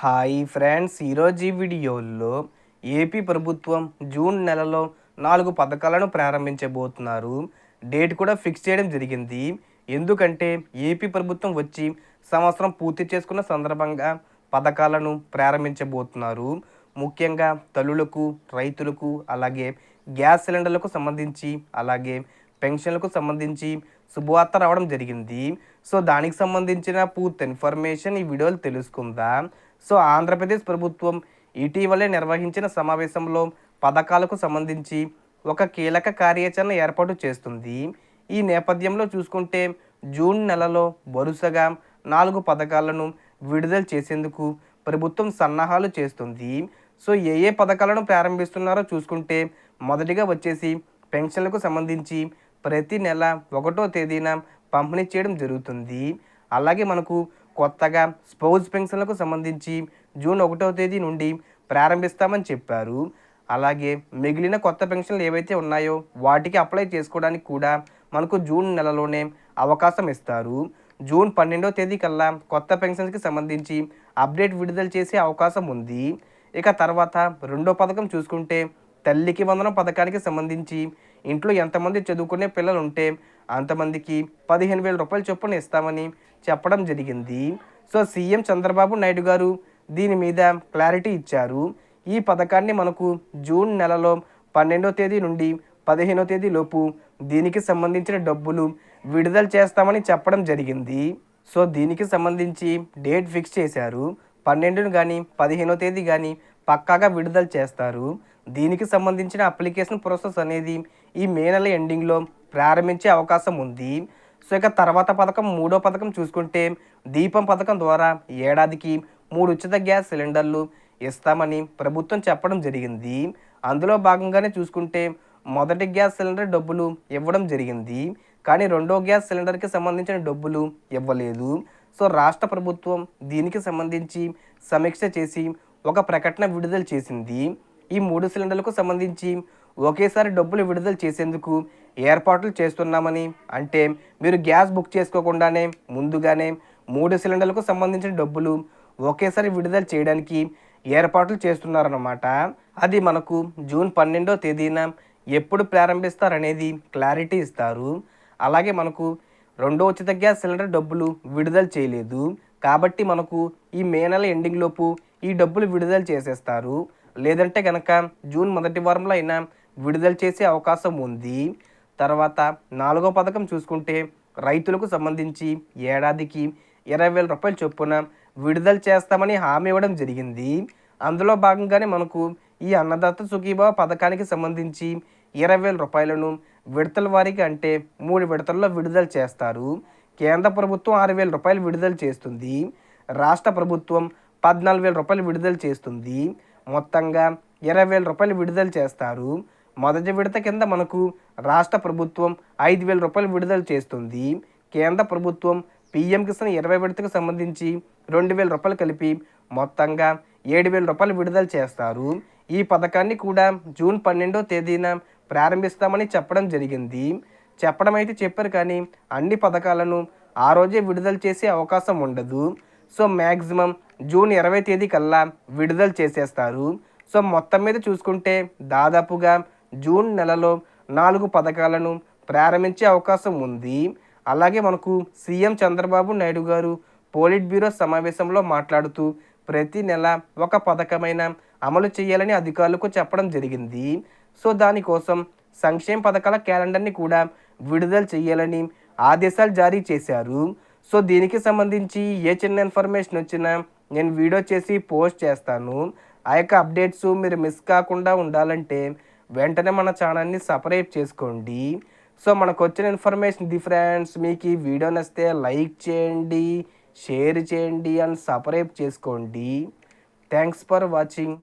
Hi friends ఈరోజు ఈ వీడియోలో ఏపీ ప్రభుత్వం జూన్ నెలలో నాలుగు పథకాలను ప్రారంభించబోతున్నారు. డేట్ కూడా ఫిక్స్ చేయడం జరిగింది. ఎందుకంటే ఏపీ ప్రభుత్వం వచ్చి సంవత్సరం పూర్తి చేసుకున్న సందర్భంగా పథకాలను ప్రారంభించబోతున్నారు. ముఖ్యంగా తల్లులకు రైతులకు అలాగే గ్యాస్ సిలిండర్లకు సంబంధించి అలాగే పెన్షన్లకు సంబంధించి శుభవార్త రావడం జరిగింది. సో దానికి సంబంధించిన పూర్తి ఇన్ఫర్మేషన్ ఈ వీడియోలు తెలుసుకుందాం. సో ఆంధ్రప్రదేశ్ ప్రభుత్వం ఇటీవలే నిర్వహించిన సమావేశంలో పథకాలకు సంబంధించి ఒక కీలక కార్యాచరణ ఏర్పాటు చేస్తుంది. ఈ నేపథ్యంలో చూసుకుంటే జూన్ నెలలో వరుసగా నాలుగు పథకాలను విడుదల చేసేందుకు ప్రభుత్వం సన్నాహాలు చేస్తుంది. సో ఏ ఏ పథకాలను ప్రారంభిస్తున్నారో చూసుకుంటే మొదటిగా వచ్చేసి పెన్షన్లకు సంబంధించి ప్రతి నెల ఒకటో తేదీన పంపిణీ చేయడం జరుగుతుంది. అలాగే మనకు కొత్తగా స్పౌజ్ పెన్షన్లకు సంబంధించి జూన్ ఒకటవ తేదీ నుండి ప్రారంభిస్తామని చెప్పారు. అలాగే మిగిలిన కొత్త పెన్షన్లు ఏవైతే ఉన్నాయో వాటికి అప్లై చేసుకోవడానికి కూడా మనకు జూన్ నెలలోనే అవకాశం ఇస్తారు. జూన్ పన్నెండవ తేదీ కల్లా కొత్త పెన్షన్స్కి సంబంధించి అప్డేట్ విడుదల చేసే అవకాశం ఉంది. ఇక తర్వాత రెండో పథకం చూసుకుంటే తల్లికి వందనం పథకానికి సంబంధించి ఇంట్లో ఎంతమంది చదువుకునే పిల్లలు ఉంటే అంతమందికి పదిహేను వేల రూపాయల చొప్పున ఇస్తామని చెప్పడం జరిగింది. సో సీఎం చంద్రబాబు నాయుడు గారు దీని మీద క్లారిటీ ఇచ్చారు. ఈ పథకాన్ని మనకు జూన్ నెలలో పన్నెండో తేదీ నుండి పదిహేనో తేదీ లోపు దీనికి సంబంధించిన డబ్బులు విడుదల చేస్తామని చెప్పడం జరిగింది. సో దీనికి సంబంధించి డేట్ ఫిక్స్ చేశారు. పన్నెండును కానీ పదిహేనో తేదీ కానీ పక్కాగా విడుదల చేస్తారు. దీనికి సంబంధించిన అప్లికేషన్ ప్రాసెస్ అనేది ఈ మే నెల ఎండింగ్లో ప్రారంభించే అవకాశం ఉంది. సో ఇక తర్వాత పథకం మూడో పథకం చూసుకుంటే దీపం పథకం ద్వారా ఏడాదికి మూడు ఉచిత గ్యాస్ సిలిండర్లు ఇస్తామని ప్రభుత్వం చెప్పడం జరిగింది. అందులో భాగంగానే చూసుకుంటే మొదటి గ్యాస్ సిలిండర్ డబ్బులు ఇవ్వడం జరిగింది. కానీ రెండో గ్యాస్ సిలిండర్కి సంబంధించిన డబ్బులు ఇవ్వలేదు. సో రాష్ట్ర ప్రభుత్వం దీనికి సంబంధించి సమీక్ష చేసి ఒక ప్రకటన విడుదల చేసింది. ఈ మూడు సిలిండర్లకు సంబంధించి ఒకేసారి డబ్బులు విడుదల చేసేందుకు ఏర్పాట్లు చేస్తున్నామని. అంటే మీరు గ్యాస్ బుక్ చేసుకోకుండానే ముందుగానే మూడు సిలిండర్లకు సంబంధించిన డబ్బులు ఒకేసారి విడుదల చేయడానికి ఏర్పాట్లు చేస్తున్నారన్నమాట. అది మనకు జూన్ పన్నెండో తేదీన ఎప్పుడు ప్రారంభిస్తారనేది క్లారిటీ ఇస్తారు. అలాగే మనకు రెండో ఉచిత గ్యాస్ సిలిండర్ డబ్బులు విడుదల చేయలేదు. కాబట్టి మనకు ఈ మే నెల ఎండింగ్ లోపు ఈ డబ్బులు విడుదల చేసేస్తారు. లేదంటే కనుక జూన్ మొదటి వారంలో అయినా విడుదల చేసే అవకాశం ఉంది. తర్వాత నాలుగో పథకం చూసుకుంటే రైతులకు సంబంధించి ఏడాదికి ఇరవై వేల రూపాయలు చొప్పున విడుదల చేస్తామని హామీ ఇవ్వడం జరిగింది. అందులో భాగంగానే మనకు ఈ అన్నదాత సుఖీభావ పథకానికి సంబంధించి ఇరవై వేల రూపాయలను విడతల వారికి అంటే మూడు విడతల్లో విడుదల చేస్తారు. కేంద్ర ప్రభుత్వం ఆరు వేల రూపాయలు విడుదల చేస్తుంది. రాష్ట్ర ప్రభుత్వం పద్నాలుగు వేల రూపాయలు విడుదల చేస్తుంది. మొత్తంగా ఇరవై వేల రూపాయలు విడుదల చేస్తారు. మొదటి విడత కింద మనకు రాష్ట్ర ప్రభుత్వం ఐదు వేల రూపాయలు విడుదల చేస్తుంది. కేంద్ర ప్రభుత్వం పిఎం కిసాన్ ఇరవై విడతకు సంబంధించి రెండు వేల రూపాయలు కలిపి మొత్తంగా ఏడు వేల రూపాయలు విడుదల చేస్తారు. ఈ పథకాన్ని కూడా జూన్ పన్నెండో తేదీన ప్రారంభిస్తామని చెప్పడం జరిగింది. చెప్పడం అయితే చెప్పారు కానీ అన్ని పథకాలను ఆ రోజే విడుదల చేసే అవకాశం ఉండదు. సో మ్యాక్సిమం జూన్ ఇరవై తేదీ కల్లా విడుదల చేసేస్తారు. సో మొత్తం మీద చూసుకుంటే దాదాపుగా జూన్ నెలలో నాలుగు పథకాలను ప్రారంభించే అవకాశం ఉంది. అలాగే మనకు సీఎం చంద్రబాబు నాయుడు గారు పోలిట్ బ్యూరో సమావేశంలో మాట్లాడుతూ ప్రతి నెల ఒక పథకమైన అమలు చేయాలని అధికారులకు చెప్పడం జరిగింది. సో దానికోసం సంక్షేమ పథకాల క్యాలెండర్ని కూడా విడుదల చేయాలని ఆదేశాలు జారీ చేశారు. సో దీనికి సంబంధించి ఏ చిన్న ఇన్ఫర్మేషన్ వచ్చినా నేను వీడియో చేసి పోస్ట్ చేస్తాను. ఆ యొక్క అప్డేట్స్ మీరు మిస్ కాకుండా ఉండాలంటే వెంటనే మన ఛానల్ని సపరేట్ చేసుకోండి. సో మనకు వచ్చిన ఇన్ఫర్మేషన్ ది ఫ్రెండ్స్ మీకు ఈ వీడియో నచ్చితే లైక్ చేయండి షేర్ చేయండి అండ్ సపరేట్ చేసుకోండి. Thanks for watching.